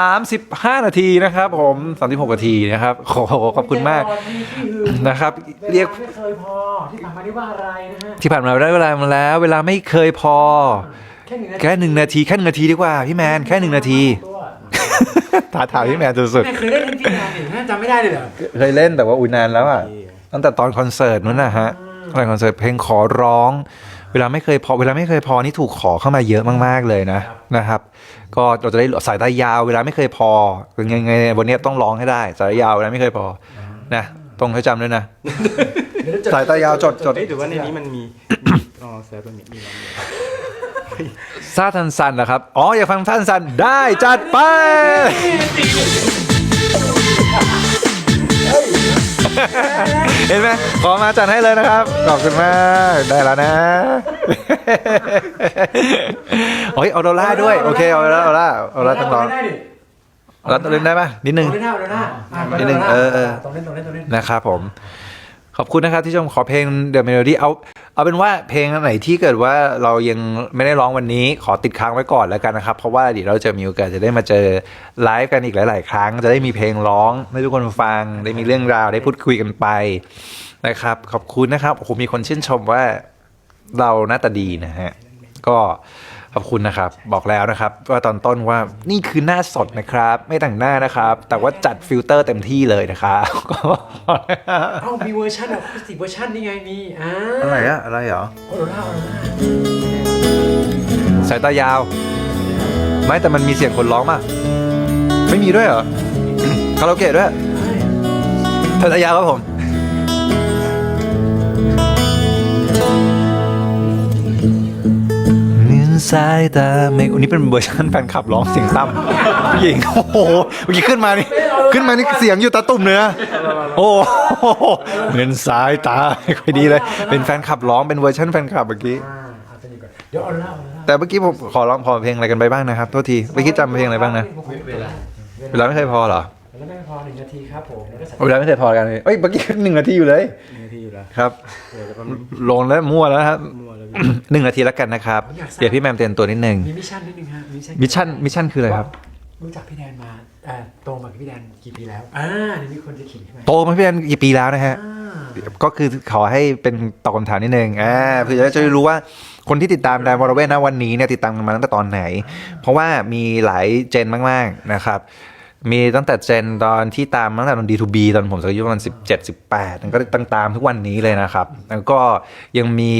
35 นาทีนะครับผม36นาทีนะครับโอ้โหขอบคุณมากนะครับ เรียกไม่เคยพอที่ผ่านมานี่ว่าอะไรนะฮะที่ผ่านมาได้เวลามาแล้ว เวลาไม่เคยพอ แค่หนึ่งนาทีแค่หนึ่งนาทีแค่หนึ่งนาทีดีกว่าพี่แมนแค่หนึ่งนาทีตัวท้าทายพี่แมนสุดไม่เคยได้เล่นพี่แมนนี่จำไม่ได้เลยเหรอๆเคยเล่นแต่ว่าอุ้ยนานแล้วอะตั้งแต่ตอนคอนเสิร์ตนู้นนะฮะตอนคอนเสิร์ตเพลงขอร้อง เวลาไม่เคยพอเวลาไม่เคยพอนี่ถูกขอเข้ามาเยอะมาก ๆเลยนะนะครับ ก็เราจะได้สายตายาวเวลาไม่เคยพอยังไงไงวันนี้ต้องร้องให้ได้ สายตายาวเวลาไม่เคยพอนะต้องให้จำด้วยนะเดี๋ยวจะสายตายาวจดจดเอ้ยหรือว่าในนี้มันมีมีอ๋อเซิร์ฟมันมีมีร้องอยู่ซาทันซันนะครับ อ๋ออยากฟังซาทันซันได้จัดไป เห็นไหมขอมาจัดให้เลยนะครับ ขอบคุณมากได้แล้วนะโอ้ยเอาดอลลาร์ด้วยโอเคเอาดอลลาร์เอาดอลลาร์เอาดอลลาร์ต้องร้องได้ดิเอาดอลลาร์เล่นได้ปะนิดนึงตรงเล่นหน้าตรงเล่นหน้าอะนิดนึงเออเออตรงเล่นตรงเล่นตรงเล่นนะครับผม ขอบคุณนะครับที่ชมขอเพลง The Melody เอาเอาเป็นว่าเพลงอันไหนที่เกิดว่าเรายังไม่ได้ร้องวันนี้ขอติดค้างไว้ก่อนแล้วกันนะครับ เพราะว่าเดี๋ยวเราจะมีโอกาสจะได้มาเจอไลฟ์กันอีกหลาย ๆ ครั้ง จะได้มีเพลงร้องให้ทุกคนฟัง ได้มีเรื่องราวได้พูดคุยกันไปนะครับ ขอบคุณนะครับโอ้โหมีคนชื่นชมว่าเราหน้าตาดีนะฮะก็ ขอบคุณนะครับ บอกแล้วนะครับ ว่าตอนต้นว่านี่คือหน้าสดนะครับ ไม่แต่งหน้านะครับ แต่ว่าจัดฟิลเตอร์เต็มที่เลยนะครับก็เอ้ามีเวอร์ชันอะคูสติกเวอร์ชันนี่ไงมีอ่าอะไรอะอะไรเหรอโอโรล่าโอโรล่าสายตายาว ไม่แต่มันมีเสียงคนร้องป่ะไม่มีด้วยเหรอคาราโอเกะด้วยสายตายาวครับผม สายตาเมฆอันนี้เป็นเวอร์ชันแฟนคลับร้องเสียงต่ำผู้หญิงโอ้โหเมื่อกี้ขึ้นมานี่ขึ้นมานี่เสียงอยู่ตาตุ่มเลยนะโอ้โหเหมือนสายตาไม่ค่อยดีเลย เป็นแฟนคลับร้องเป็นเวอร์ชันแฟนคลับเมื่อกี้อ่าเอาตัวนี้ก่อนเดี๋ยวโอโรล่าโอโรล่าแต่เมื่อกี้ผมขอร้องพอเพลงอะไรกันไปบ้างนะครับโทษทีเมื่อกี้จำเพลงอะไรบ้างนะเวลาเวลาไม่เคยพอเหรอเวลาไม่พอหนึ่งนาทีครับผมแล้วก็ใส่เวลาไม่เคยพอกันเลยเอ้ยเมื่อกี้หนึ่งนาทีอยู่เลยมีนาทีอยู่แล้วครับเดี๋ยวจะไปลงแล้วมั่วแล้วนะครับมัวแล้ว หนึ่งนาทีแล้วกันนะครับเดี๋ยวพี่แมมเตือนตัวนิดนึง มีมิชชั่นนิดนึงฮะมิชชั่นมิชชั่น มิชชั่นคืออะไรครับ รู้จักพี่แดนมาเอ่อโตมากับพี่แดนกี่ปีแล้วอ่าเดี๋ยวมีคนจะขิงใช่ไหมโตมาพี่แมมกี่ปีแล้วนะฮะ อ่าก็คือขอให้เป็นตอบคำถามนิดนึงอ่าเพื่อจะได้รู้ว่าคนที่ติดตามแดนวอลเวนนะวันนี้เนี่ยติดตามกันมาตั้งแต่ตอนไหน เพราะว่ามีหลายเจนมากๆนะครับ มีตั้งแต่เจนตอนที่ตามตั้งแต่ตอน D2B ตอนผมสักอายุประมาณ17 18มันก็ตั้งตามทุกวันนี้เลยนะครับ แล้วก็ยังมี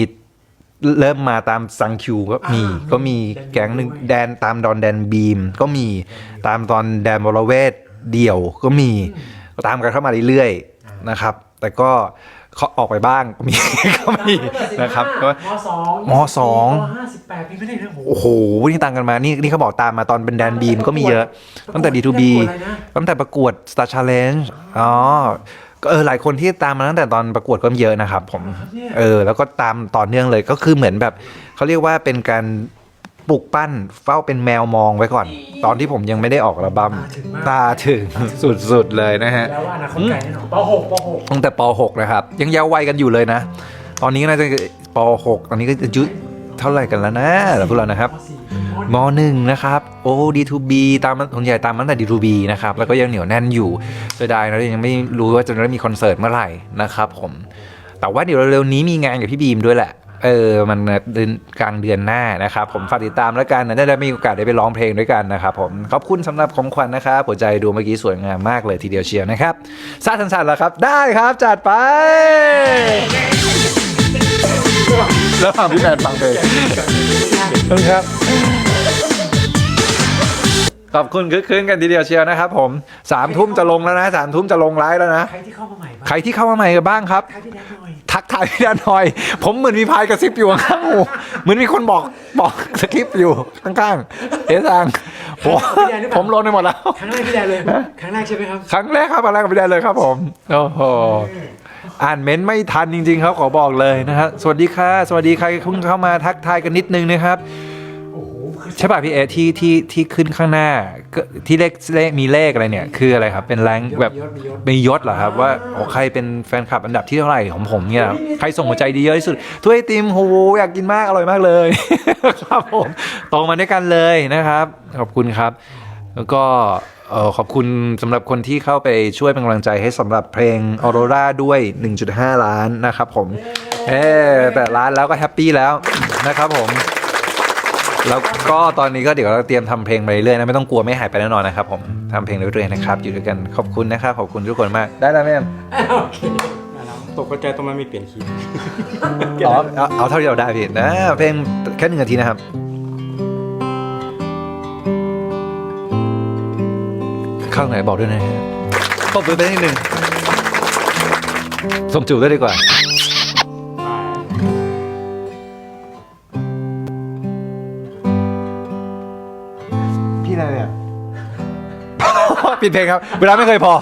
เริ่มมาตามซังคิวก็มีก็มีแก๊งหนึ่งแดนตามดอนแดนบีม ก็มีตามตอนแดนวรเวทเดี่ยวก็มีก็ตามกันเข้ามาเรื่อยๆนะครับ แต่ก็เขาออกไปบ้างก็มีก็มีนะครับก็มสองมสองมห้าสิบแปดปีไม่ได้นะโอ้โหโอ้โหนี่ตามกันมานี่นี่เขาบอกตามมาตอนเป็นแดนบีมก็มีเยอะ ตั้งแต่ D2B ประกวดอะไรนะตั้งแต่ประกวด Star Challenge อ๋อ ก็เออหลายคนที่ตามมาตั้งแต่ตอนประกวดก็เยอะนะครับ ผม เออ แล้วก็ตามต่อเนื่องเลยก็คือเหมือนแบบเขาเรียกว่าเป็นการปลุกปั้นเฝ้าเป็นแมวมองไว้ก่อน ตอนที่ผมยังไม่ได้ออกอัลบั้มตาถึงสุดๆเลยนะฮะแล้วว่าอนาคตไกลแน่นอนปหกปหกตั้งแต่ป .6 นะครับ ยังเยาว์วัยกันอยู่เลยนะ ตอนนี้ก็น่าจะป .6 ตอนนี้ก็อายุ เท่าไหร่กันแล้วนะเราพวกเรานะครับมหนึ่งนะครับ โอ้ D2B ตามคนใหญ่ตามมาตั้งแต่ D2B นะครับ แล้วก็ยังเหนียวแน่นอยู่เสียดายนะยังไม่รู้ว่าจะได้มีคอนเสิร์ตเมื่อไหร่นะครับผม แต่ว่าเดี๋ยวเร็วๆนี้มีงานกับพี่บีมด้วยแหละเออ มันเดือนกลางเดือนหน้านะครับ ผมฝากติดตามแล้วกันนะได้มีโอกาสได้ไปร้องเพลงด้วยกันนะครับผม ขอบคุณสำหรับของขวัญนะครับหัวใจดูเมื่อกี้สวยงามมากเลยทีเดียวเชียวนะครับซาทันสันแล้วครับ ได้ครับจัดไป แล้วฟังพี่แมนฟังเพลงขอบคุณครับ ขอบคุณคึกคืนกันทีเดียวเชียวนะครับผมสามทุ่มจะลงแล้วนะสามทุ่มจะลงไลฟ์แล้วนะ ใครที่เข้ามาใหม่บ้างใครที่เข้ามาใหม่กันบ้างครับ ใครที่แดนหน่อย ทักทายพี่ดานหน่อย ผมเหมือนมีพายกระซิบอยู่ข้างๆหูเหมือนมีคนบอกบอกสคริปต์อยู่ข้างๆเอะทางผมผมลนไปหมดแล้ว ครั้งแรกพี่แดนเลย ครั้งแรกใช่ไหมครับ ครั้งแรกครับครั้งแรกกับพี่แดนเลยครับผม โอ้โห อ่านเม้นต์ไม่ทันจริง ๆ ครับขอบอกเลยนะฮะสวัสดีค่ะ สวัสดีใครเพิ่งเข้ามาทักทายกันนิดนึงนะครับโอ้โหคือใช่ป่ะพี่เอที่ที่ที่ขึ้นข้างหน้าก็ที่เลขเลขมีเลขอะไรเนี่ย คืออะไรครับ เป็นแรงแบบมียศมียศมียศเหรอครับ ว่าโอ้ใครเป็นแฟนคลับอันดับที่เท่าไหร่ของผมเนี่ยครับใครส่งหัวใจดีเยอะที่สุดถ้วยไอติมโหอยากกินมากอร่อยมากเลย ครับผมโตมาด้วยกันเลยนะครับ ขอบคุณครับ แล้วก็เอ่อ ขอบคุณสำหรับคนที่เข้าไปช่วยเป็นกำลังใจให้สำหรับเพลง Aurora ด้วย 1.5 ล้านนะครับผม เอ๊แต่ล้านแล้วก็แฮปปี้แล้วนะครับผม แล้วก็ตอนนี้ก็เดี๋ยวเราเตรียมทำเพลงไปเรื่อยๆนะไม่ต้องกลัวไม่หายไปแน่นอนนะครับผมทำเพลงเรื่อยๆนะครับอยู่ด้วยกันขอบคุณนะครับขอบคุณทุกคนมากได้แล้วแม่โอเคตกใจตรงมันมีเปลี่ยนคีย์อ๋อเอาเอาเท่าที่เราได้พี่นะเพลงแค่หนึ่งนาทีนะครับ ข้าไหนบอกด้วยนะฮะตบมือไปนิดนึงสมจูบด้วยดีกว่า พี่อะไรเนี่ยปิดเพลงครับ เวลาไม่เคยพอ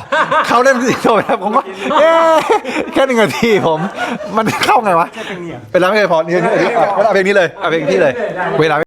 เขาเล่นสิโทรครับผมก็เอ๊ะแค่หนึ่งนาทีผม มันเข้าไงวะแค่เพลงนี้อะเวลาไม่เคยพอนี่นี่นี่เอาเอาเพลงนี้เลยเอาเพลงพี่เลย เวลา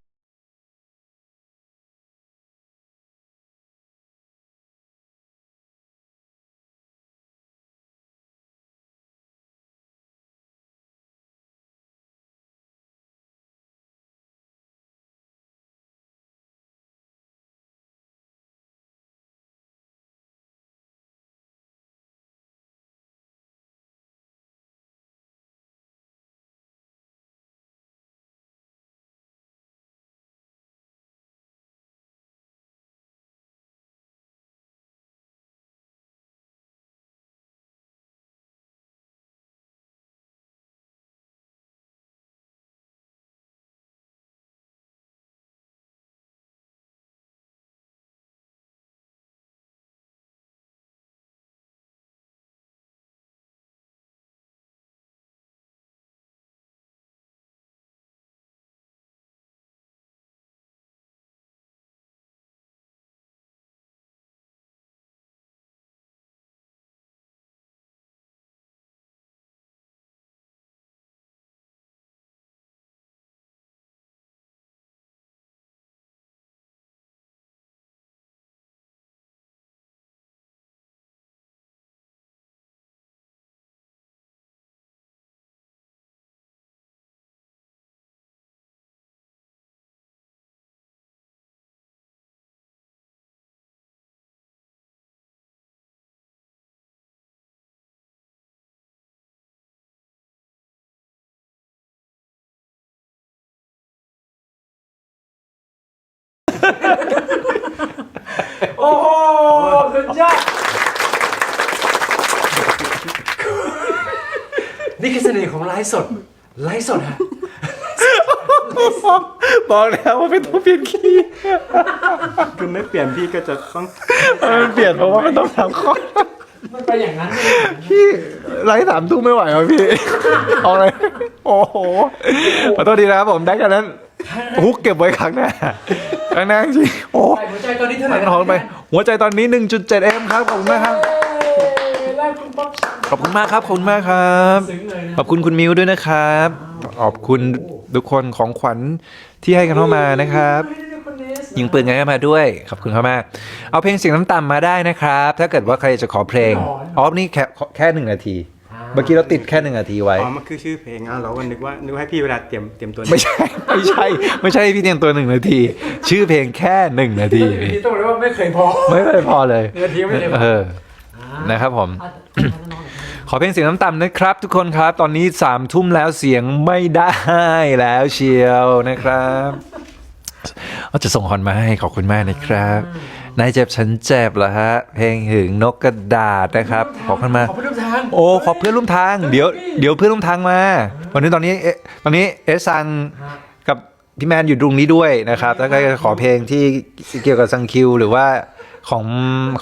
โอ้โหสุดยอดนี่คือเสน่ห์ของไลฟ์สด ไลฟ์สดฮะบอกแล้วว่าไม่ต้องเปลี่ยนคีย์คือไม่เปลี่ยนพี่ก็จะต้องมันเปลี่ยนเพราะว่ามันต้องทำข้อมันไปอย่างนั้นเลยพี่ไลฟ์สามทุ่มไม่ไหวแล้วพี่เอาเลยโอ้โหขอโทษดีนะครับผมได้กันนั้นฮุกเก็บไว้ครั้งหน้า ครั้งหน้าจริงโอ้ไปหัวใจตอนนี้เท่าไหร่มันนะท้องไป หัวใจตอนนี้ 1.7 m ครับ ขอบคุณมากครับเย้แล้วคุณป๊อปขอบคุณมากครับ ขอบคุณมากครับ ซึ้งเลยนะ ขอบคุณคุณมิวด้วยนะครับ ขอบคุณทุกคนของขวัญที่ให้กันเข้ามานะครับ ยิงปืนกันเข้ามาด้วย ขอบคุณเขามากเอาเพลงเสียงน้ำต่ำมาได้นะครับ ถ้าเกิดว่าใครจะขอเพลงอ๋อนี่แค่แค่หนึ่งนาที เมื่อกี้เราติดแค่หนึ่งนาทีไว้ อ๋อมันคือชื่อเพลงอะเราก็นึกว่านึกว่าให้พี่เวลาเตรียมเตรียมตัวไม่ใช่ ไม่ใช่ ไม่ใช่พี่เตียงตัวหนึ่งนาที ชื่อเพลงแค่หนึ่งนาที พี่ต้องบอกเลยว่าไม่เคยพอ ไม่เคยพอเลยหนึ่งนาทีไม่เคยพอเออนะครับผม ขอเพลงเสียงน้ำต่ำนะครับ ทุกคนครับ ตอนนี้สามทุ่มแล้วเสียงไม่ได้แล้วเชียวนะครับเอาจะส่งฮอนมาให้ขอบคุณมากนะครับ นายเจ็บฉันเจ็บเหรอฮะ เพลงหึงนกกระดาษนะครับ ขอบคุณมา ขอบคุณทุกทางโอ้ ขอเพื่อนร่วมทาง เดี๋ยว เดี๋ยวเพื่อนร่วมทางมา วันนี้ตอนนี้เอ๊ะตอนนี้เอสซังกับพี่แมนอยู่ตรงนี้ด้วยนะครับ แล้วก็ขอเพลงที่เกี่ยวกับซังคิว หรือว่าของ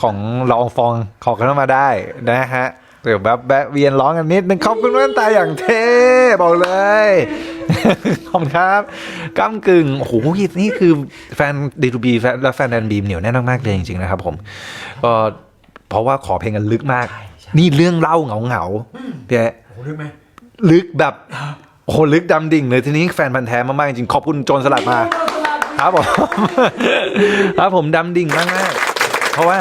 ของละอองฟองขอกันเข้ามาได้นะฮะ เดี๋ยวแบบแบะเวียนร้องกันนิดนึงขอบคุณแว่นตาอย่างเท่บอกเลย ขอบคุณครับก้ากึ่งโอ้โหนี่คือแฟนดีทูบีและแฟนแดนบีมเหนียวแน่นมากๆเลยจริงๆนะครับผมก็เพราะว่าขอเพลงกันลึกมาก นี่เรื่องเล่าเหงาเหงาๆพี่แอ๊ะโอ้โหรู้ไหมลึกแบบโอ้โหลึกดำดิ่งเลยทีนี้แฟนพันธ์แท้มากๆจริงๆขอบคุณโจรสลัดมา ครับผม ครับผมดำดิ่งมากๆเพราะว่า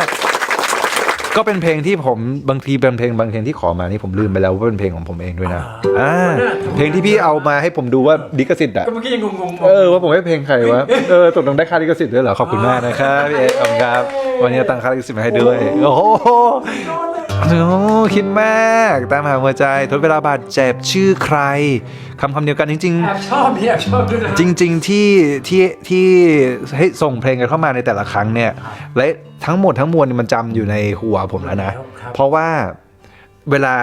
ก็เป็นเพลงที่ผมบางทีเป็นเพลงบางเพลงที่ขอมานี่ผมลืมไปแล้วว่าเป็นเพลงของผมเองด้วยนะอ่าเพลงที่พี่เอามาให้ผมดูว่าดิกสิทธิ์อะก็เมื่อกี้ยังงงๆเออว่าผมให้เพลงใครวะเออตกลงได้ค่าลิขสิทธิ์ด้วยเหรอขอบคุณมากนะครับพี่เอ๊ขอบคุณครับวันนี้ตั้งค่าลิขสิทธิ์มาให้ด้วยโอ้โห โอ้คิดมากตามหาหัวใจทดเวลาบาดเจ็บชื่อใครคำคำเดียวกันจริงๆแอบชอบพี่แอบชอบด้วยนะจริง ๆ ที่ที่ที่ให้ส่งเพลงกันเข้ามาในแต่ละครั้งเนี่ย และทั้งหมดทั้งมวลเนี่ยมันจำอยู่ในหัวผมแล้วนะ ครับ เพราะว่าเวลา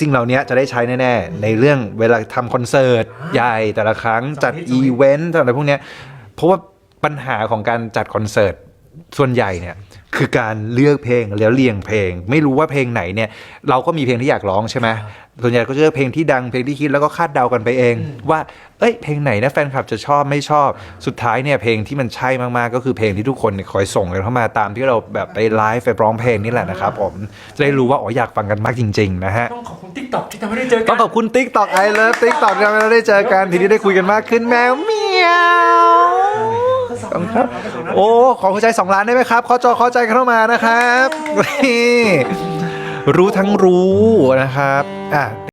สิ่งเหล่านี้จะได้ใช้แน่ๆ ในเรื่องเวลาทำคอนเสิร์ตใหญ่แต่ละครั้งจัดอีเวนต์อะไรพวกเนี้ยเพราะว่าปัญหาของการจัดคอนเสิร์ต ส่วนใหญ่เนี่ยคือการเลือกเพลงแล้วเรียงเพลง ไม่รู้ว่าเพลงไหนเนี่ย เราก็มีเพลงที่อยากร้องใช่ไหมส่วนใหญ่ก็จะเลือกเพลงที่ดังเพลงที่คิดแล้วก็คาดเดากันไปเอง ว่าเอ้ยเพลงไหนนะแฟนคลับจะชอบไม่ชอบสุดท้ายเนี่ยเพลงที่มันใช่มากๆก็คือเพลงที่ทุกคนเนี่ยคอยส่งกันเข้ามาตามที่เราแบบไปไลฟ์ไปร้องเพลงนี่แหละนะครับผมจะได้รู้ว่าอ๋ออยากฟังกันมากจริง ๆ นะฮะต้องขอบคุณทิกตอกที่ทำให้ได้เจอกันต้องขอบคุณ t ิ k t o k ไอเลิฟ t ิ k t o k ที่ทำให้เราได้เจอกันทีนี้ได้คุยกันมากขึ้นแมวเมียว ขอบคุณครับ โอ้ ขอหัวใจสองล้านได้ไหมครับขอจอขอใจเข้ามานะครับนี่รู้ทั้งรู้นะครับ อะ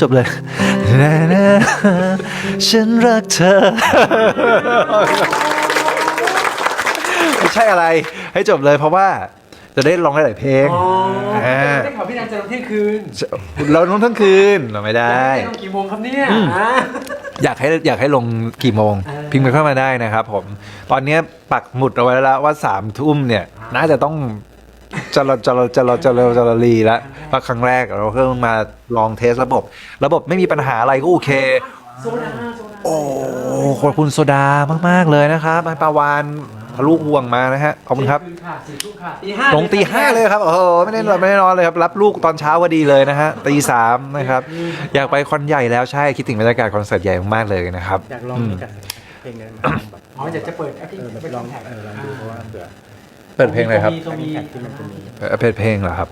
จบเลยนะนะฉันรักเธอ ไม่ใช่อะไร ให้จบเลยเพราะว่าจะได้ร้องได้หลายเพลงอ๋ออ่าได้ข่าวพี่แดนจะลงเที่ยงคืนเราร้องทั้งคืนเราไม่ได้จะลงกี่โมงครับเนี่ยอ่า อยากให้อยากให้ลงกี่โมง เออ พิมพ์กันเข้ามาได้นะครับผม ตอนนี้ปักหมุดเอาไว้แล้วว่าสามทุ่มเนี่ย น่าจะต้อง จะเราจะเราจะเราจะเราจะเราลีแล้วเพราะครั้งแรกเราเพิ่งมาลองเทสระบบ ระบบไม่มีปัญหาอะไรก็โอเค โซดาโซดาโอ้ขอบคุณโซดามาก ๆ เลยนะครับปาวานทะลุห่วงมานะฮะขอบคุณครับสี่ทุ่มค่ะสี่ทุ่มค่ะตีห้าลงตีห้าเลยครับโอ้โหไม่ได้นอนไม่ได้นอนเลยครับ รับลูกตอนเช้าพอดีเลยนะฮะตีสามนะครับ อยากไปคอนใหญ่แล้วใช่คิดถึงบรรยากาศคอนเสิร์ตใหญ่มากๆเลยนะครับอยากลองอืมด้วยกันเพลงนั้นมาลองแบบอ๋ออยากจะเปิดแอปพลิเอเคอแบบชันลองแท็กเออลองดูเพราะว่าเผื่อ เปิดเพลงอะไรครับตัวมีแท็กที่มันจะมีเอ่อเปิดเพลงเหรอครับ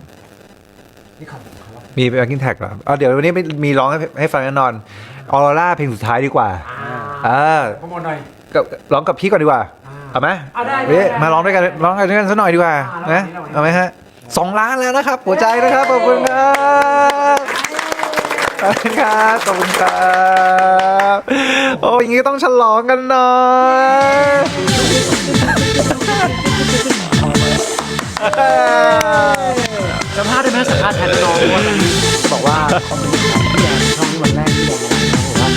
นี่ของผมเขาว่ามีแบ็กกิ้งแท็กเหรอครับอ๋อเดี๋ยววันนี้ไม่มีร้องให้ให้ฟังแน่นอนออร่าเพลงสุดท้ายดีกว่าอ่าอ่าโปรโมทหน่อยกับร้องกับพี่ก่อนดีกว่าอ่าเอาไหมเอาได้เอ๊ะได้ มาร้องด้วยกันร้องกันด้วยกันสักหน่อยดีกว่าอ่านะแล้ววันนี้ เอาไหมฮะสองล้านแล้วนะครับ หัวใจนะครับขอบคุณครับขอบคุณครับขอบคุณครับโอ้ยอย่างงี้ต้องฉลองกันหน่อย สัมภาษณ์ได้ไหมสัมภาษณ์แทนน้องว่าจะบอกว่าคอมเมนต์ของพี่แดนช่องนี้วันแรกที่แดนมาบอกว่า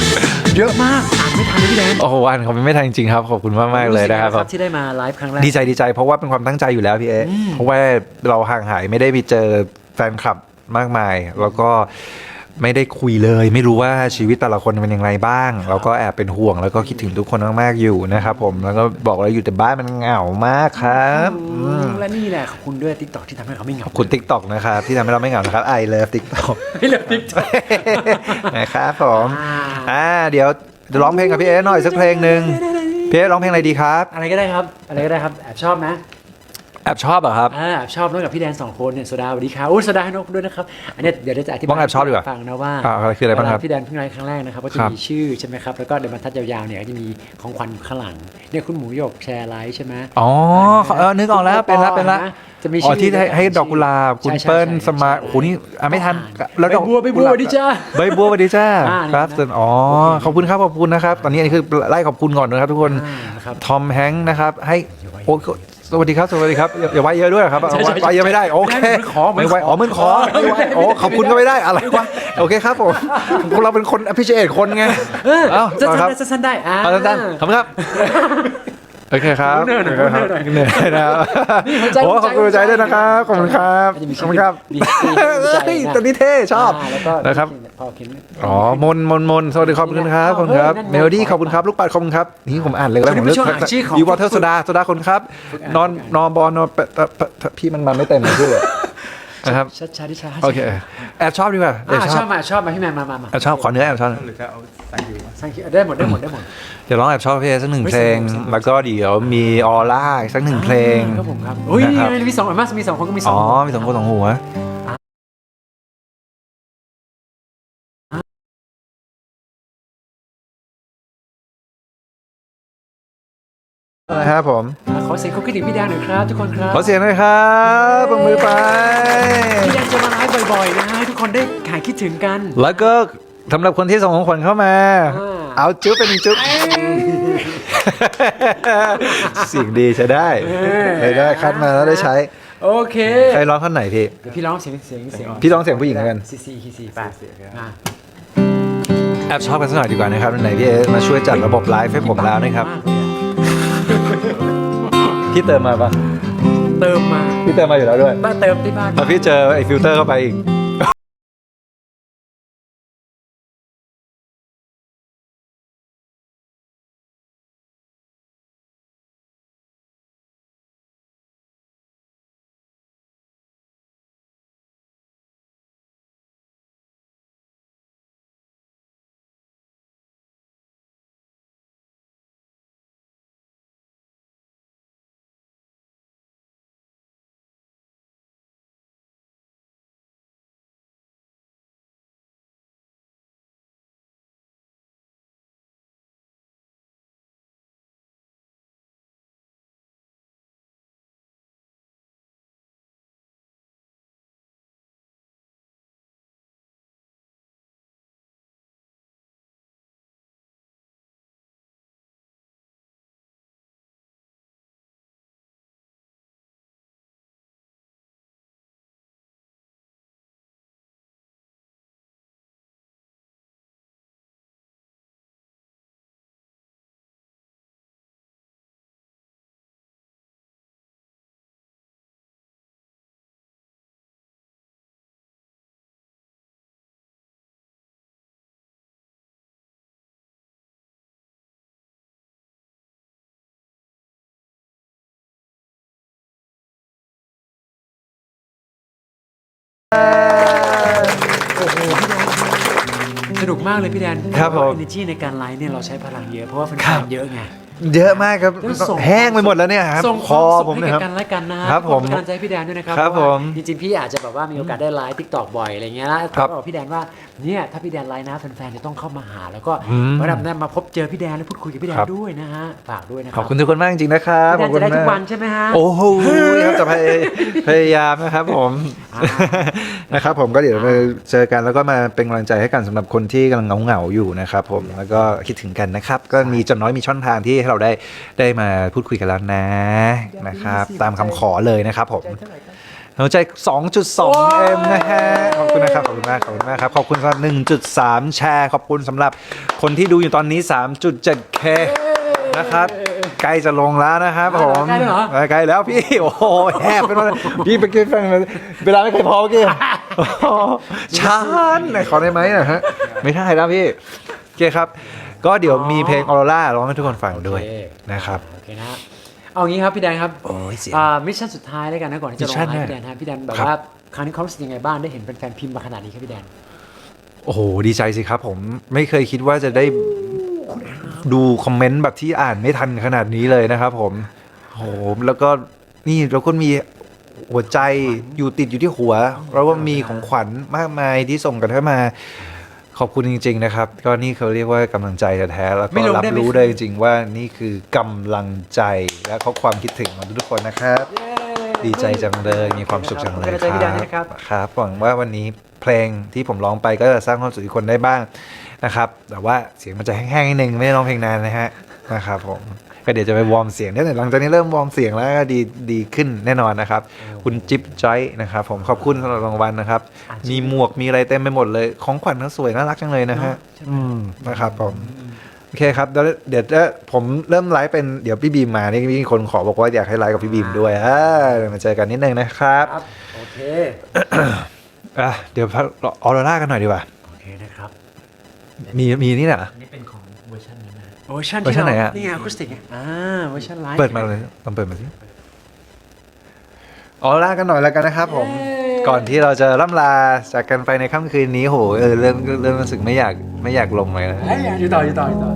เยอะมากอ่านไม่ทันเลยพี่แดนโอ้โหอันเขาไม่ทันจริงๆครับขอบคุณมากมากๆเลยนะครับที่ได้มาไลฟ์ครั้งแรกดีใจดีใจเพราะว่าเป็นความตั้งใจอยู่แล้วพี่เอะเพราะว่าเราห่างหายไม่ได้ไปเจอแฟนคลับมากมาย แล้วก็ ไม่ได้คุยเลย ไม่รู้ว่าชีวิตแต่ละคนเป็นอย่างไรบ้าง เราก็แอบเป็นห่วงแล้วก็คิดถึงทุกคนมากๆอยู่นะครับผมแล้วก็บอกว่าอยู่แต่บ้านมันเหงามากครับอืมและนี่แหละขอบคุณด้วยทิกตอกที่ทำให้เขาไม่เหงาขอบคุณ TikTok นะครับที่ทำให้เราไม่เหงานะครับ I love TikTok ไม่เลยทิกตอก นะครับผมอ่าอ่าเดี๋ยวจะร้องเพลงกับพี่เอหน่อยสักเพลงหนึ่งพี่เอร้องเพลงอะไรดีครับ อะไรก็ได้ครับ อะไรก็ได้ครับแอบชอบนะ แอบชอบเหรอะครับ อ่าแอบชอบนอกจากพี่แดนสองคนเนี่ยโซดาสวัสดีครับอุ้ยโซดาให้นกด้วยนะครับอันเนี้ยเดี๋ยวจะอธิบายบ้องแอบชอบดีกว่าฟังนะว่าอ่าอะไรคืออะไรบ้างครับเวลพี่แดนเพิ่งไลฟ์ครั้งแรกนะครับก็จะครับมีชื่อใช่ไหมครับแล้วก็เดี๋ยวบรรทัดยาวๆเนี่ยก็จะมีของขวัญข้างหลังเนี่ยคุณหมูหยกแชร์ไลฟ์ใช่ไหมอ๋อเออนึกออกแล้วเป็นละเป็นละจะมีอ๋อชื่อที่ให้ให้ดอกกุหลาบคุณใช่ใช่เปิ้ลใช่สมาร์ทใช่โอ้โหนี่อะไม่ทันแล้วใบดอกบัวใบบัวสวัสดีจ้าใบบัวสวัสดีจ้าอ่าครับนี่นะอ๋อขอบคุณครับขอบคุณนะครับ ตอนนี้อันนี้คือไล่ขอบคุณก่อนนะครับทุกคนอ่านะครับทอมแฮงค์นะครับให้โอ้ สวัสดีครับ สวัสดีครับอย่าอย่าไว้เยอะด้วยครับใช่ใช่ไว้เยอะไม่ได้โอเคไม่ได้ขอไม่ไว้อ๋อมึงขอไม่ไว้โอ้ขอบคุณก็ไม่ได้อะไรวะโอเคครับผมพวกเราเป็นคนอภิเชษคนไงเออเอ้าสั้ต่อครับนๆสั้นๆได้อ่า เอาสั้นๆขอบคุณครับ โอเคครับเหนื่อยหน่อยโอเคครับเหนื่อยหน่อยเหนื่อยนะครับนี่หัวใจโอ้ขอบคุณหัวใจหัวใจด้วยนะครับขอบคุณครับมันจะมีขอบคุณครับมีมีมีหัวใจเฮ้ยนะตัวนี้เท่ชอบาแล้วก็นะครับพอเขียนอ๋อมนมนมนสวัสดีขอบคุณครับขอบคุณครับเออนั่นไงเมโลดี้ขอบคุณครับลูกปัดขอบคุณครับนี่ผมอ่านเลยช่วงนี้เป็นช่วงอ่านชื่อของยูวอเตอร์โซดาโซดาคนครับ นอนนอนบอลนอนเปะเปะเปะพี่มันมันไม่เต็มเลยชื่อ นะครับชัดชาดิชาโอเคแอบชอบดีกว่าแอบอ่าชชออบบมาชอบมาพี่แมนมามามาแอบชอบขอเนื้อแอบชอบหรือจะเอาสังยูมาสังเกตได้หมดได้หมดได้หมด เดี๋ยวร้องแอบชอบพี่เอสักหนึ่งเฮ้ยเพลง สนุกสนุก แล้วก็เดี๋ยวมีออร่าอีกสักหนึ่งเพลง ครับผมครับอุ้ยนะครับ มีสองมามีสองคนก็มีสออ๋งอมีสองคนสองหัว นะครับผมอ่าขอเสียงเขาคิดถึงพี่แดงหน่อยครับทุกคนครับขอเสียงหน่อยครับปรบมือไป พี่แดงจะมาไลฟ์บ่อยๆนะฮะให้ทุกคนได้หายคิดถึงกัน แล้วก็สำหรับคนที่ส่งของขวัญเข้ามาอ่าเอาจุ๊บเป็นจุ๊บเสิ่งดีใช้ได้ใช้ได้คัดมาแล้วได้ใช้ โอเค ใครร้องท่อนไหนพี่เดี๋ยวพี่ร้องเสียงเสียงเสียงพี่ร้องเสียงผู้หญิงแล้วกันซีซีคีซีแปดอ่าแอบชอบกันสักหน่อยดีกว่านะครับไหนพี่เอมาช่วยจัดระบบไลฟ์ให้ผมแล้วนะครับ พี่เติมมาปะเติมมาพี่เติมมาอยู่แล้วด้วยบ้านเติมที่บ้านแล้วพี่เจอไอ้ฟิลเตอร์เข้าไปอีก สนุกมากเลยพี่แดนครับผม เอเนจีในการไลฟ์เนี่ยเราใช้พลังเยอะ เพราะว่าแฟครับนๆเยอะไง เยอะมากครับ แล้วส่ง แห้งไปหมดแล้วเนี่ยครับส่งคอส่งผมให้เนะคกัรันบและกันนะครับผมเป็นกำลังใจให้พี่แดนด้วยนะครับครับเพาะว่าผมจริงๆพี่อาจจะแบบว่ามีโอกาสได้ไลฟ์ทิกตอกบ่อยอะไรเงี้ยแล้วครับ ก็บอกพี่แดนว่าเนี่ยถ้าพี่แดนไลฟ์นะแฟนๆจะต้องเข้ามาหา แล้วก็อืมวันนั้นมาพบเจอพี่แดนแล้วพูดคุยกับพี่แดนครับ ด้วยนะฮะฝากด้วยนะคขรัอบคุณทุกคนมากจริงๆนะครับพี่แดนจะได้ทุกวันมากใช่ไหมฮะ โอ้โหครับจะพยพยายามนะครับผมอ่า นะครับผมก็เดี๋ยวมาเจอกันแล้วก็มาเป็นกำลังใจให้กันสำหรับคนที่กำลังเหงาๆอยู่นะครับผมแล้วก็คิดถึงกันนะครับ ก็มีจนน้อยมีช่องทางที่ให้เราได้ได้มาพูดคุยกันแล้วนะนะครับ ตามคำขอเลยนะครับผมหั วใจ 2.2 m นะฮะ ขอบคุณนะครับ ขอบคุณมาก ขอบคุณมากครับ ขอบคุณสำหรับ 1.3 แชร์ ขอบคุณสำหรับคนที่ดูอยู่ตอนนี้ 3.7 k นะครับใกล้จะลงแล้วนะครับผมใกล้แล้วเหรอ ใกล้แล้วพี่ โอ้โหแหบไปหมดเลยพี่ไปกินฟังเวลาไม่เคยพอเมื่อกี้ชานไหนขอได้ไหมนะฮะ ไม่ได้นะพี่โอเคครับ ก็เดี๋ยวมีเพลงออโรราร้องให้ทุกคนฟังด้วยโอเคนะครับ โอเคนะ เอางี้ครับพี่แดนครับโอ้ยเสียง อ่ามิชชั่นสุดท้ายแล้วกันนะก่อนที่จะลงมิชชั่นไลฟ์เนี่ยพี่แดนฮะพี่แดนแบบครับ ว่าครั้งนี้เขารู้สึกยังไงบ้างได้เห็นแฟนๆพิมพ์มาขนาดนี้ครับพี่แดน โอ้โห ดีใจสิครับผมไม่เคยคิดว่าจะได้ดูคอมเมนต์แบบที่อ่านไม่ทันขนาดนี้เลยนะครับผมโอ้โหแล้วก็นี่เราก็มีหัวใจอยู่ติดอยู่ที่หัว แล้วก็มีของขวัญมากมายที่ส่งกันเข้ามา ขอบคุณจริง ๆ นะครับ ก็นี่เขาเรียกว่ากำลังใจแท้ๆแล้วไม่ก็ลงรับได้ไหมรู้ได้จริงๆว่านี่คือกำลังใจและข้อความคิดถึงของทุกๆคนนะครับ ดีใจจังเลยมีความสุขจังเลยขอบคุณใจพี่แดนนะครับครับหวังว่าวันนี้เพลงที่ผมร้องไปก็จะสร้างความสุขให้คนได้บ้างนะครับ แต่ว่าเสียงมันจะแห้งๆนิดนึงไม่ได้ร้องเพลงนานนะฮะนะครับผม ก็เดี๋ยวจะไปวอร์มเสียงเนี่ยหลังจากนี้เริ่มวอร์มเสียงแล้วก็ดีดีขึ้นแน่นอนนะครับ คุณจิ๊บจอยนะครับผมขอบคุณสำหรับรางวัลนะครับ มีหมวกมีอะไรเต็มไปหมดเลยของขวัญก็สวยน่ารักจังเลยนะฮะอืมนะครับผมโอเคครับ เดี๋ยวเดี๋ยวจะผมเริ่มไลฟ์เป็นเดี๋ยวพี่บีมมานี่มีคนขอบอกว่าอยากให้ไลฟ์กับพี่บีมด้วยอ่าเดี๋ยวมาเจอกันนิดนึงนะครับครับโอเคอะเดี๋ยวพักออโรร่ากันหน่อยดีกว่าโอเคนะครับ มีมีนี่น่ะนี่เป็นของเวอร์ชันนั้นนะ เวอร์ชันเวอร์ชันไหนอะ นี่ไงอะคูสติกไงอ่าเวอร์ชันไลฟ์เปิดมาเลยลองเปิดมาสิออโรร่ากันหน่อยแล้วกันนะครับผม ก่อนที่เราจะล่ำลาจากกันไปในค่ำคืนนี้โหเออเริ่มเริ่มรู้สึกไม่อยากไม่อยากลงเลยนะเฮ้ยอยู่ต่ออยู่ต่ออยู่ต่อ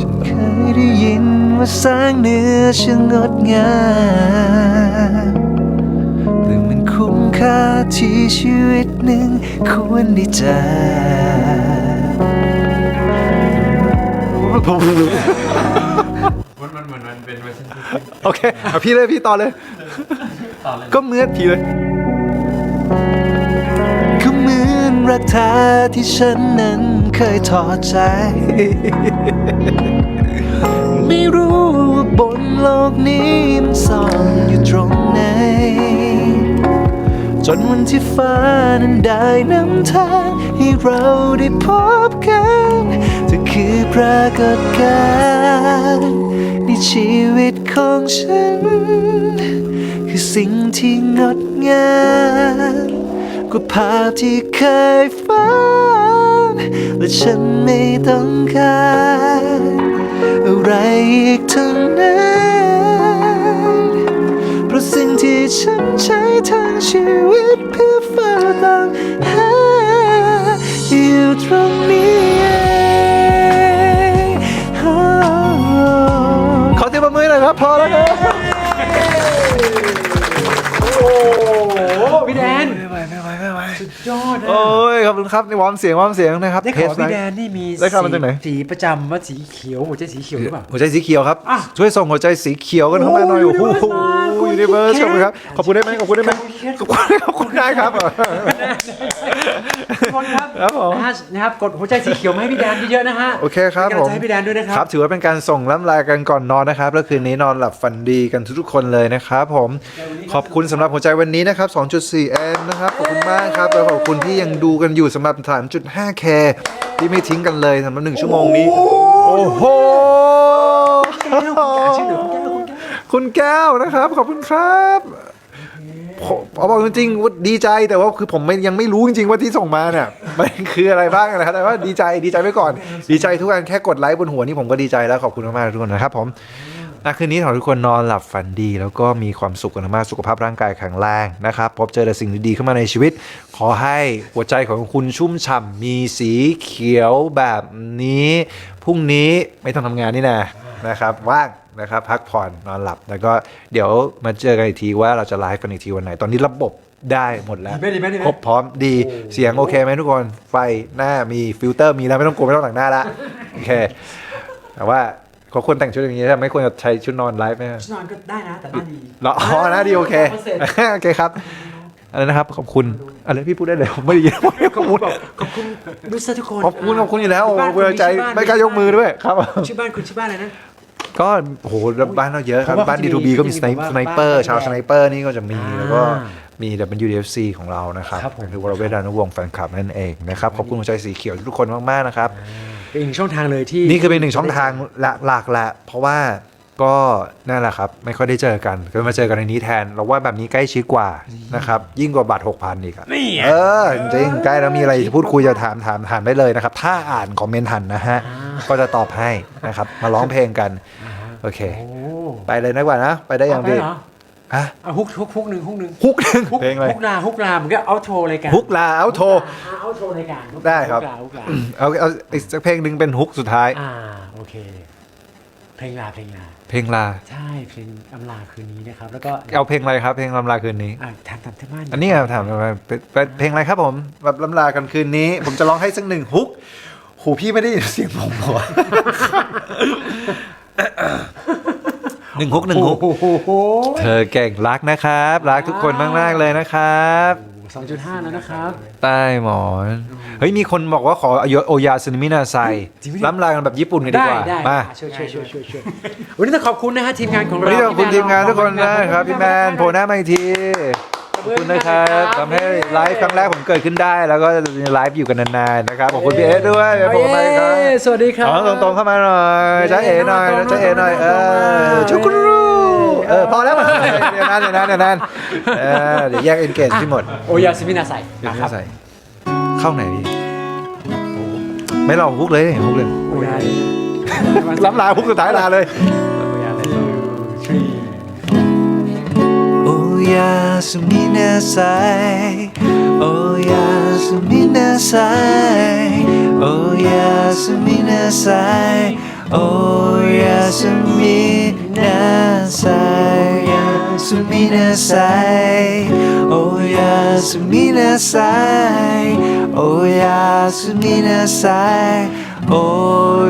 ฉันเคยได้ยินว่าแสงเหนือช่างงดงามแต่มัน คุ้มค่าที่ชีวิตหนึ่งควรได้เจอมันมันเหมือนมันเป็นเวอร์ชันที่โอเคเอาพี่เลยพี่ต่อเลย ต่อเลยก็เหมือนพี่เลยก็เหมือนรักแท้ที่ฉันนั้นเคยทอดใจ ไม่รู้ว่าบนโลกนี้มันซ่อนอยู่ตรงไหนจ นวันที่ฟ้านั้นได้นำทางให้เราได้พบกันเธอคือปรากฏการณ์ในชีวิตของฉัน คือสิ่งที่งดงามกว่าภาพที่เคยฝันและฉันไม่ต้องการอะไรอีกทั้งนั้น ฉันใช้ทั้งชีวิตเพื่อเฝ้าตามหาอยู่ตรงนี้เองขอเสียงปรบมือหน่อยครับพอแล้วครับ โอ้ยขอบคุณครับในวอร์มเสียงวอร์มเสียงนะครับได้เทข่าสวว่าพี่ไลแดท์นนี่มีได้ข่าวมาจากไหนสีประจำว่าสีเขียวหัวใจสีเขียวหรือเปล่าหัวใจสีเขียวครับอะช่วยส่งหัวใจสีเขียวกันเข้ามาหน่อยโอ้โอ้ยโห Universe ยูนิเวิร์สขอบคุณครับขอบคุณได้ไหมขอบคุณได้ไหม ขอบคุณครับขอบคุณขอบคุณได้ครับ ทุกคนครับครับผม นะฮะนะครับกดหัวใจสีเขียวมาให้พี่แดนเยอะๆนะฮะโอเคครับเป็นผกำลังมใจให้พี่แดนด้วยนะครับครับ ถือว่าเป็นการส่งล่ำลากันก่อนนอนนะครับแล้วคืนนี้นอนหลับฝันดีกันทุกๆคนเลยนะครับผมขอบคุณสำหรับหัวใจวันนี้นะครับ 2.4 m นะครับขอบคุณมากครับแล้วขอบคุณที่ยังดูกันอยู่สำหรับ 3.5 k ที่ไม่ทิ้งกันเลยสำหรับหนึ่งชั่วโมงนี้ โอ้โหชื่อหนูคุณแก้วคุณแก้วคุณแก้วนะครับขอบคุณครับ ผมเอาบอกจริงๆว่าดีใจแต่ว่าคือผมยังไม่รู้จริงๆว่าที่ส่งมาเนี่ยมันคืออะไรบ้างนะครับแต่ว่าดีใจดีใจไว้ก่อน ดีใจทุกการแค่กดไลค์บนหัวนี่ผมก็ดีใจแล้วขอบคุณมากๆทุกคนนะครับผมนะคืนนี้ขอทุกคนนอนหลับฝันดี แล้วก็มีความสุขกันมากสุขภาพร่างกายแข็งแรงนะครับ พบเจอแต่สิ่งดีๆเข้ามาในชีวิต ขอให้หัวใจของคุณชุ่มฉ่ำมีสีเขียวแบบนี้พรุ่งนี้ไม่ต้องทำงานนี่นะนะครับว่าง นะครับพักผ่อนนอนหลับ แล้วก็เดี๋ยวมาเจอกันอีกทีว่าเราจะไลฟ์กันอีกทีวันไหน ตอนนี้ระบบได้หมดแล้ว ดีไหมดีไหมดีไหม ครบพร้อมดีเสียงโอเคไหมทุกคน ไฟหน้ามีฟิลเตอร์มีแล้วไม่ต้องกลัวไม่ต้องแต่งหน้าละโอเค แต่ว่าเขาควรแต่งชุดอย่างนี้ใช่ไหมไม่ควรจะใช้ชุดนอนไลฟ์ไหม ชุดนอนก็ได้นะ แต่หน้าดีเหรออ๋อหน้าดีโอเคคอนเซ็ปต์ โอเคครับอะไรนะครับ ขอบคุณอะไรพี่พูดได้เลยผมไม่ได้ยินขอบคุณขอบคุณดูสทุกคนขอบคุณขอบคุณอยู่แล้วบ้านเวลาใจคุณไม่กล้ายกมือด้วยครับ ชื่อบ้านคุณชื่อบ้านอะไรนะ ก็โอ้โหบ้านเราเยอะครับ เพราะว่าบ้าน เขาจะ D2B มีก็มีเขาสจะมีไนแบบว่าเปอร์บ้านชาวสไนเปอร์นี่ก็จะมี อ่าแล้วก็มี WFC ของเรานะครับครับผมคือวรเวทานุวงศ์แฟนคลับนั่นเองนะครับ ขอบคุณหัวใจสีเขียวทุกคนมาก ๆ นะครับ เป็นอีกหนึ่งช่องทางเลยที่ นี่คือเป็นหนึ่งช่องทางหลักๆแหละเพราะว่าก็นั่นแหละครับ ไม่ค่อยได้เจอกัน ก็มาเจอกันในนี้แทน เราว่าแบบนี้ใกล้ชิดกว่านะครับ ยิ่งกว่าบัตรหกพันอีกอะนี่เออ จริงๆใกล้แล้วมีอะไรจะพูดคุยจะถามถามถามได้เลยนะครับ ถ้าอ่านคอมเมนต์ทันนะฮะ ก็จะตอบให้นะครับ มาร้องเพลงกัน โอเค โอ้ไปเลยนะกว่านะ ไปได้ยังเอาไปพี่เหรออะเอาฮุกฮุกฮุกหนึ่งฮุกหนึ่งฮุกหนึ่งฮุกเพลงอะไรฮุกนาฮุกนาเหมือนกับเอาโชว์รายการฮุกลาเอาโทรเอาโชว์รายการฮุกได้ครับ ฮุกลาฮุกลาเอาเอาอีกสักเพลงหนึ่งเป็นฮุกสุดท้าย อ่าโอเค เพลงลาเพลงลา เพลงลา ใช่เพลงอำลาคืนนี้นะครับ แล้วก็เอาเพลงอะไรครับ เพลงลำลาคืนนี้ อ่าถามถามที่บ้านอันนี้ครับถามมาเป็นเป็นเพลงอะไรครับผมแบบลำลากันคืนนี้ ผมจะร้องให้สักหนึ่งฮุกหูพี่ไม่ได้ยินเสียงผมเหรอวะ หนึ่งฮุกหนึ่งฮุกโอ้โหเธอเก่งรักนะครับ รักทุกคนมากๆเลยนะครับสองจุดห้าแล้วนะครับ ใต้หมอน เฮ้ย มีคนบอกว่าขอโอยาซึนามินาไซจริงไหมล้ำลากันแบบญี่ปุ่นกันดีได้กว่าได้มาช่วยช่วยช่วยช่วยช่วยวันนี้ต้องขอบคุณนะฮะทีมงานของวันเรานี้ขอบคุณทีมงานทุกคนนะครับ พี่แมนโผล่หน้ามาอีกที ขอบคุณนะครับทำให้ไลฟ์ครั้งแรกผมเกิดขึ้นได้ แล้วก็ไลฟ์อยู่กันนานๆนะครับขอบคุณพี่เอสด้วยโผล่มาอีกครับเย้สวัสดีครับอ๋อตรงๆเข้ามาหน่อยจ้าเอ๋หน่อยจ้าเอ๋หน่อยเออชุกรูเออพอแล้วเดี๋ยวนั้นเดี๋ยวนั้นเดี๋ยวนั้นเออเดี๋ยวแยกเอนเกจที่หมดโอยาซิมินาไซเดี๋ยวนะคไม่รับใส่เข้าไหนดีไม่ลองฮุกเลยฮุกเลยโอยาล้ำลาฮุกสุดท้ายลาเลย โอยาสมินาไซโอยาสมินาไซโอยาสมินาไซโอยาสมินาไซยาสมินาไซโอ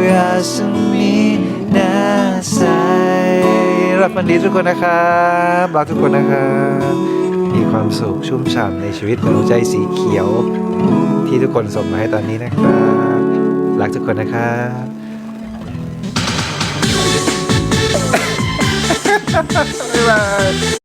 ยาสมินับวันดีทุกคนนะครับรักทุกคนนะครับมีความสุขชุ่มฉ่ำในชีวิตของหัวใจสีเขียว ที่ทุกคนส่งมาให้ตอนนี้นะครับรักทุกคนนะครับบ๊ายบาย